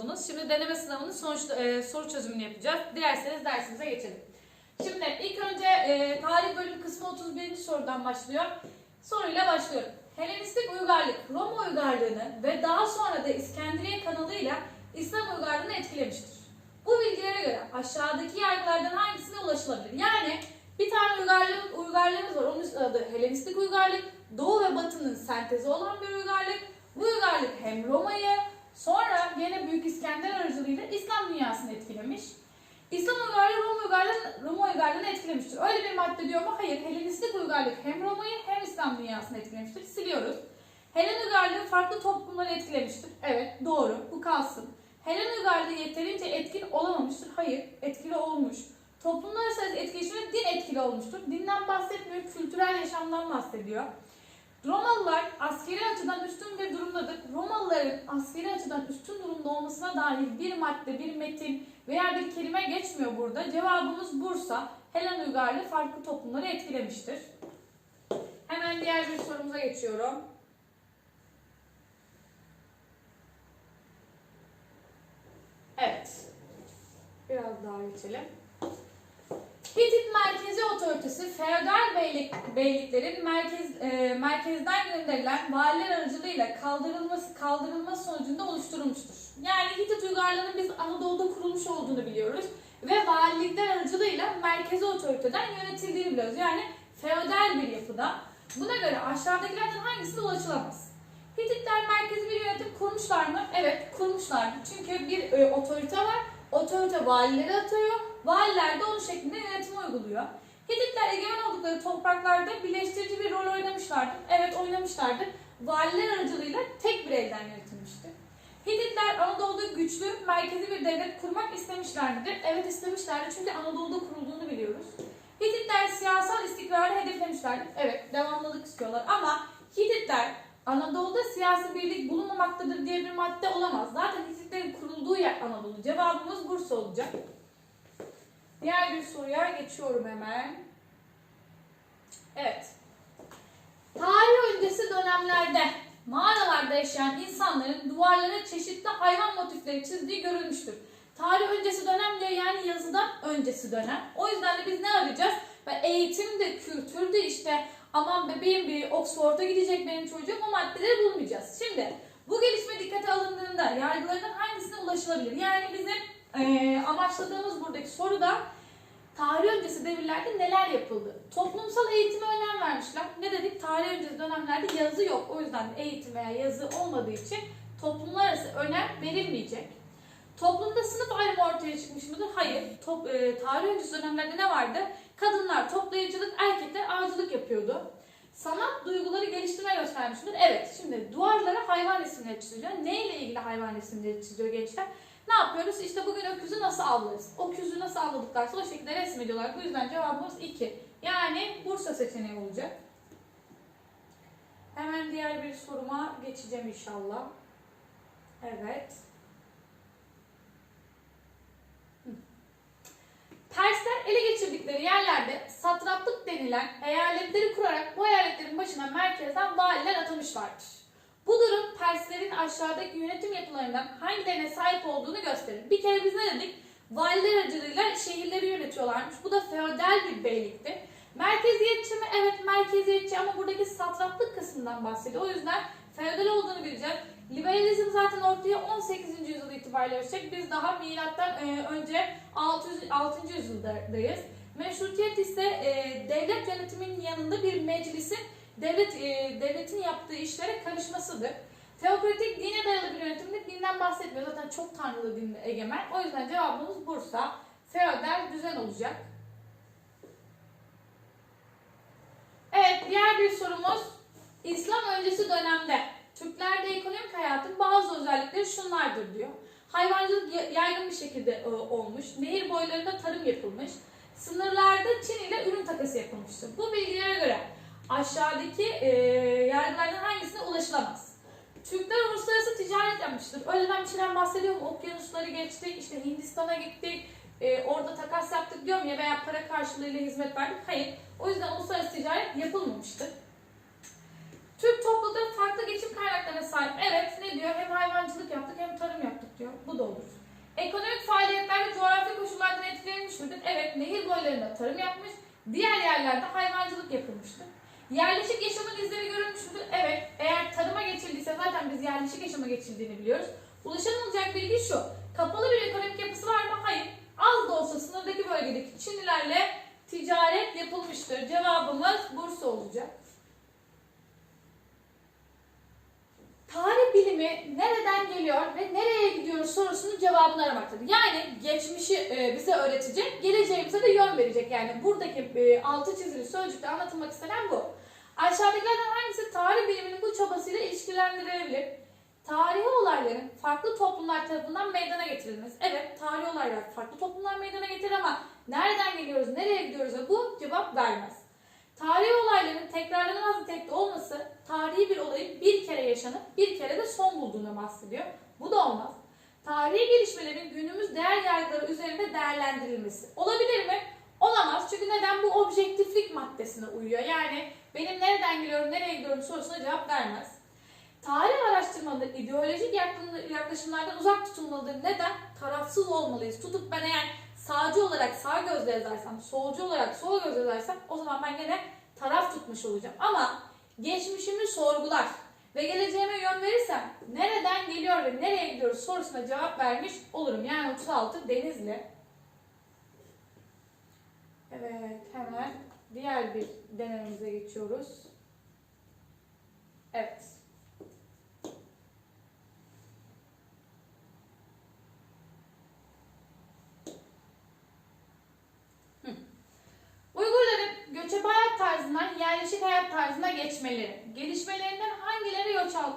oldunuz. Şimdi deneme sınavının sonuç, e, soru çözümünü yapacağız. Dilerseniz dersimize geçelim. Şimdi ilk önce e, tarih bölüm kısmı 31. sorudan başlıyor. Soruyla başlıyorum. Helenistik uygarlık Roma uygarlığını ve daha sonra da İskenderiye kanalıyla İslam uygarlığını etkilemiştir. Bu bilgilere göre aşağıdaki yargılardan hangisine ulaşılabilir? Yani bir tane uygarlık, uygarlığımız var. Onun adı Helenistik uygarlık. Doğu ve Batı'nın sentezi olan bir uygarlık. Bu uygarlık hem Roma'yı sonra gene Büyük İskender aracılığıyla İslam dünyasını etkilemiş. İslam uygarlığı Roma uygarlığını, Roma uygarlığını etkilemiştir. Öyle bir madde diyor mu? Hayır. Helenistik uygarlık hem Roma'yı hem İslam dünyasını etkilemiştir. Siliyoruz. Helen uygarlığı farklı toplumları etkilemiştir. Evet doğru. Bu kalsın. Helen uygarlığı yeterince etkin olamamıştır. Hayır. Etkili olmuş. Toplumlar arası etkileşimde din etkili olmuştur. Dinden bahsetmiyor. Kültürel yaşamdan bahsediyor. Romalılar askeri açıdan üstün bir durumdadır. Romalıların askeri açıdan üstün durumda olmasına dair bir madde, bir metin veya bir kelime geçmiyor burada. Cevabımız Bursa. Helen uygarlığı farklı toplumları etkilemiştir. Hemen diğer bir sorumuza geçiyorum. Evet. Biraz daha geçelim. Merkezi otoritesi feodal beylik, beyliklerin merkez, e, merkezden gönderilen valiler aracılığıyla kaldırılması kaldırılması sonucunda oluşturulmuştur. Yani Hitit uygarlığının biz Anadolu'da kurulmuş olduğunu biliyoruz ve valilikler aracılığıyla merkezi otoriteden yönetildiğini biliyoruz. Yani feodal bir yapıda. Buna göre aşağıdakilerden hangisine ulaşılamaz? Hititler merkezi bir yönetim kurmuşlar mı? Evet kurmuşlar. Çünkü bir e, otorite var. Otorite valileri atıyor. Valiler de onun şeklinde yönetim uyguluyor. Hititler egemen oldukları topraklarda birleştirici bir rol oynamışlardır. Evet oynamışlardır. Valiler aracılığıyla tek bir elden yönetilmiştir. Hititler Anadolu'da güçlü, merkezi bir devlet kurmak istemişler? Evet istemişlerdi çünkü Anadolu'da kurulduğunu biliyoruz. Hititler siyasal istikrarı hedeflemişlerdir. Evet devamlılık istiyorlar ama Hititler Anadolu'da siyasi birlik bulunmamaktadır diye bir madde olamaz. Zaten Hititlerin kurulduğu yer Anadolu. Cevabımız Bursa olacak. Diğer bir soruya geçiyorum hemen. Evet. Tarih öncesi dönemlerde mağaralarda yaşayan insanların duvarlara çeşitli hayvan motifleri çizdiği görülmüştür. Tarih öncesi dönem diyor yani yazıdan öncesi dönem. O yüzden de biz ne arayacağız? Ve eğitimde, kültürde işte aman bebeğim bir Oxford'a gidecek benim çocuğum o maddeleri bulmayacağız. Şimdi bu gelişme dikkate alındığında yargılarından hangisine ulaşılabilir? Yani bizim eee amaçladığımız buradaki soruda tarih öncesi devirlerde neler yapıldı? Toplumsal eğitime önem vermişler. Ne dedik? Tarih öncesi dönemlerde yazı yok. O yüzden de eğitim veya yazı olmadığı için toplumlar arası önem verilmeyecek. Toplumda sınıf ayrımı ortaya çıkmış mıdır? Hayır. Top, e, tarih öncesi dönemlerde ne vardı? Kadınlar toplayıcılık, erkekler avcılık yapıyordu. Sanat duyguları geliştirme göstermiş midir? Evet. Şimdi duvarlara hayvan resimleri çiziliyor. Neyle ilgili hayvan resimleri çiziyor gençler? Ne yapıyoruz? İşte bugün öküzü nasıl avlarız? Öküzü nasıl avladıklarsa o şekilde resmediyorlar. Bu yüzden cevabımız 2. Yani Bursa seçeneği olacak. Hemen diğer bir soruma geçeceğim inşallah. Evet. Persler ele geçirdikleri yerlerde satraplık denilen eyaletleri kurarak bu eyaletlerin başına merkezden valiler atamışlardır. Bu durum Perslerin aşağıdaki yönetim yapılarından hangilerine sahip olduğunu gösterir. Bir kere biz ne dedik? Valiler aracılığıyla şehirleri yönetiyorlarmış. Bu da feodal bir beylikti. Merkeziyetçi mi? Evet merkeziyetçi ama buradaki satraplık kısmından bahsediyor. O yüzden feodal olduğunu bileceğiz. Liberalizm zaten ortaya 18. yüzyıl itibariyle çıkacak. Biz daha milattan e, önce 600, 6. yüzyıldayız. Meşrutiyet ise e, devlet yönetiminin yanında bir meclisin devlet e, devletin yaptığı işlere karışmasıdır. Teokratik dine dayalı bir yönetimde dinden bahsetmiyor. Zaten çok tanrılı din egemen. O yüzden cevabımız Bursa. Feodal düzen olacak. Evet, diğer bir sorumuz. İslam öncesi dönemde Türklerde ekonomik hayatın bazı özellikleri şunlardır diyor. Hayvancılık ya- yaygın bir şekilde e, olmuş. Nehir boylarında tarım yapılmış. Sınırlarda Çin ile ürün takası yapılmıştır. Bu bilgilere göre aşağıdaki e, yargılardan hangisine ulaşılamaz? Türkler uluslararası ticaret yapmıştır. Öyleden bir şeyden bahsediyor mu? Okyanusları geçtik, işte Hindistan'a gittik, e, orada takas yaptık diyorum ya veya para karşılığıyla hizmet verdik. Hayır. O yüzden uluslararası ticaret yapılmamıştır. Türk toplulukları farklı geçim kaynaklarına sahip. Evet ne diyor? Hem hayvancılık yaptık hem tarım yaptık diyor. Bu da olur. Ekonomik faaliyetler ve coğrafi koşullardan etkilenmiş midir? Evet, nehir boylarında tarım yapmış, diğer yerlerde hayvancılık yapılmıştır. Yerleşik yaşamın izleri görülmüş müdür? Evet, eğer tarıma geçildiyse zaten biz yerleşik yaşama geçildiğini biliyoruz. Ulaşılmayacak bilgi şu, kapalı bir ekonomik yapısı var mı? Hayır. Az da olsa sınırdaki bölgedeki Çinlilerle ticaret yapılmıştır. Cevabımız Bursa olacak. Tarih bilimi nereden geliyor ve nereye gidiyoruz sorusunun cevabını aramaktadır. Yani geçmişi e, bize öğretecek, geleceğimize de yön verecek. Yani buradaki e, altı çizili sözcükte anlatılmak istenen bu. Aşağıdakilerden hangisi tarih biliminin bu çabasıyla ilişkilendirilebilir? Tarihi olayların farklı toplumlar tarafından meydana getirilmesi. Evet, tarihi olaylar farklı toplumlar meydana getirir ama nereden geliyoruz, nereye gidiyoruz bu cevap vermez. Tarihi olayların tekrarlanamaz nitelikte olması, tarihi bir olayın bir kere yaşanıp bir kere de son bulduğunu bahsediyor. Bu da olmaz. Tarihi gelişmelerin günümüz değer yargıları üzerinde değerlendirilmesi. Olabilir mi? Olamaz. Maddesine uyuyor. Yani benim nereden geliyorum, nereye gidiyorum sorusuna cevap vermez. Tarih araştırmaları ideolojik yaklaşımlardan uzak tutulmalıdır. Neden? Tarafsız olmalıyız. Tutup ben eğer sağcı olarak sağ gözle yazarsam, solcu olarak sol gözle yazarsam o zaman ben gene taraf tutmuş olacağım. Ama geçmişimi sorgular ve geleceğime yön verirsem nereden geliyor ve nereye gidiyoruz sorusuna cevap vermiş olurum. Yani 36 Denizli. Evet hemen diğer bir denememize geçiyoruz. Evet. Uygurların göçebe tarzından yerleşik hayat tarzına geçmeleri, gelişmelerinden hangileri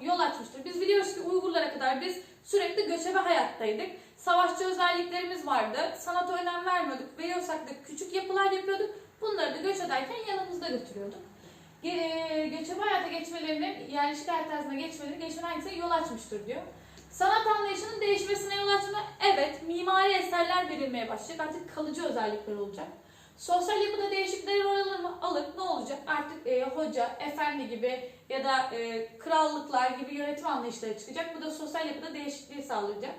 yol, açmıştır? Biz biliyoruz ki Uygurlara kadar biz sürekli göçebe hayattaydık. Savaşçı özelliklerimiz vardı. Sanata önem vermiyorduk. Veriyorsak küçük yapılar yapıyorduk. Bunları da göç ederken yanımızda götürüyorduk. Ge- göçebe hayata geçmelerinin, yerleşik hayat tarzına geçmeleri, geçmenin hangisine yol açmıştır diyor. Sanat anlayışının değişmesine yol açma, evet mimari eserler verilmeye başlayacak. Artık kalıcı özellikler olacak. Sosyal yapıda değişiklikler rol alır mı? Ne olacak? Artık e, hoca, efendi gibi ya da e, krallıklar gibi yönetim anlayışları çıkacak. Bu da sosyal yapıda değişikliği sağlayacak.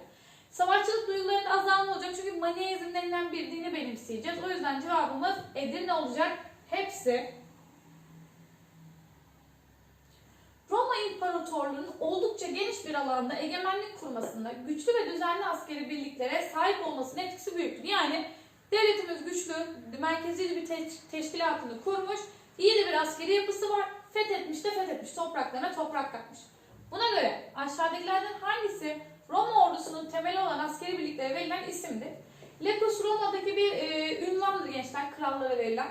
Savaşçılık duygularında azalma olacak. Çünkü Maneizm denilen bir dini benimseyeceğiz. O yüzden cevabımız Edirne olacak. Hepsi Roma İmparatorluğu'nun oldukça geniş bir alanda egemenlik kurmasında güçlü ve düzenli askeri birliklere sahip olmasının etkisi büyüktür. Yani devletimiz güçlü, merkezi bir te- teşkilatını kurmuş, iyi de bir askeri yapısı var, fethetmiş de fethetmiş, topraklarına toprak katmış. Buna göre aşağıdakilerden hangisi Roma ordusunun temeli olan askeri birliklere verilen isimdir? Lepus Roma'daki bir e, ünvandır gençler, krallara verilen.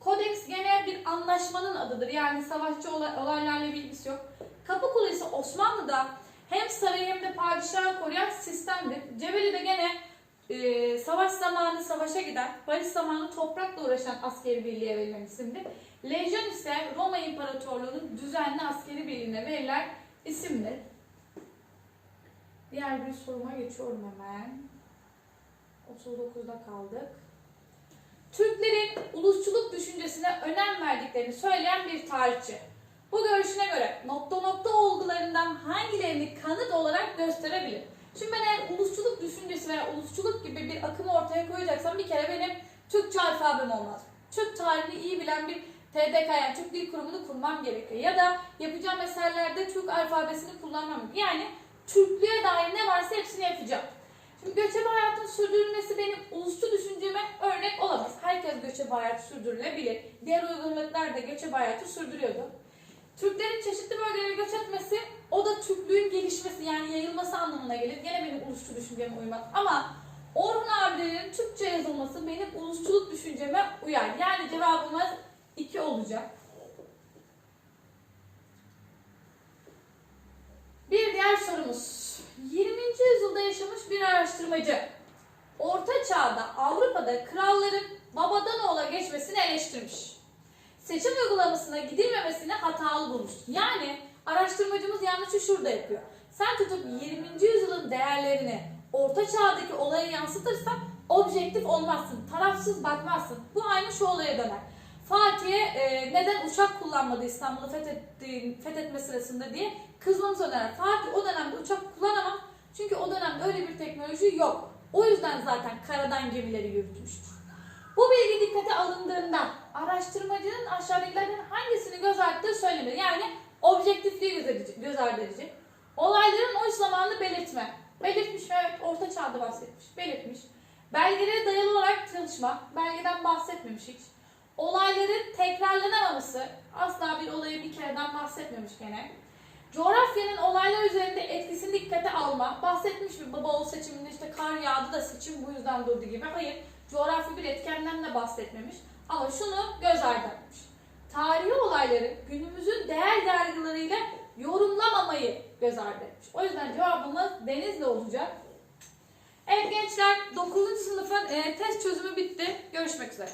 Kodeks gene bir anlaşmanın adıdır. Yani savaşçı olay- olaylarla bir ilgisi yok. Kapıkulu ise Osmanlı'da hem sarayı hem de padişahı koruyan sistemdir. Cebeli de gene e, savaş zamanı savaşa giden, barış zamanı toprakla uğraşan askeri birliğe verilen isimdir. Lejyon ise Roma İmparatorluğu'nun düzenli askeri birliğine verilen isimdir. Diğer bir soruma geçiyorum hemen. 39'da kaldık. Türklerin ulusçuluk düşüncesine önem verdiklerini söyleyen bir tarihçi. Bu görüşüne göre nokta nokta olgularından hangilerini kanıt olarak gösterebilir? Şimdi ben eğer ulusçuluk düşüncesi veya ulusçuluk gibi bir akımı ortaya koyacaksam bir kere benim Türkçe alfabem olmaz. Türk tarihini iyi bilen bir TDK yani Türk Dil Kurumu'nu kurmam gerekiyor. Ya da yapacağım eserlerde Türk alfabesini kullanmam. Yani Türklüğe dair ne varsa hepsini yapacağım. Şimdi göçebe hayatın sürdürülmesi benim ulusçu düşünceme örnek olamaz. Herkes göçebe hayatı sürdürülebilir. Diğer uygarlıklar da göçebe hayatı sürdürüyordu. Türklerin çeşitli bölgelere göç etmesi o da Türklüğün gelişmesi yani yayılması anlamına gelir. Gene benim ulusçu düşünceme uymaz. Ama Orhun abilerinin Türkçe yazılması benim ulusçuluk düşünceme uyar. Yani cevabımız 2 olacak. Bir diğer sorumuz. 20. yüzyılda yaşamış bir araştırmacı. Orta çağda Avrupa'da kralların babadan oğula geçmesini eleştirmiş. Seçim uygulamasına gidilmemesini hatalı bulmuş. Yani araştırmacımız yanlışı şurada yapıyor. Sen tutup 20. yüzyılın değerlerini orta çağdaki olaya yansıtırsan objektif olmazsın, tarafsız bakmazsın. Bu aynı şu olaya döner. Fatih'e e, neden uçak kullanmadı İstanbul'u fethettiği, fethetme sırasında diye kızmamız döner. Fatih o dönemde uçak kullanamaz Çünkü o dönemde öyle bir teknoloji yok. O yüzden zaten karadan gemileri yürütmüştür. Bu bilgi dikkate alındığında araştırmacının aşağıdakilerden hangisini göz arttığı söylenir. Yani objektifliği göz, göz ardı edici. Olayların o zamanını belirtme. Belirtmiş ve evet, orta çağda bahsetmiş. Belirtmiş. Belgelere dayalı olarak çalışma. Belgeden bahsetmemiş hiç. Olayların tekrarlanamaması. Asla bir olayı bir kereden bahsetmemiş gene. Coğrafyanın olaylar üzerinde etkisini dikkate alma. Bahsetmiş bir baba oğul seçiminde işte kar yağdı da seçim bu yüzden durdu gibi. Hayır. Coğrafi bir etkenden de bahsetmemiş. Ama şunu göz ardı etmiş. Tarihi olayları günümüzün değer yargılarıyla yorumlamamayı göz ardı etmiş. O yüzden cevabımız Denizli olacak. Evet gençler 9. sınıfın e, test çözümü bitti. Görüşmek üzere.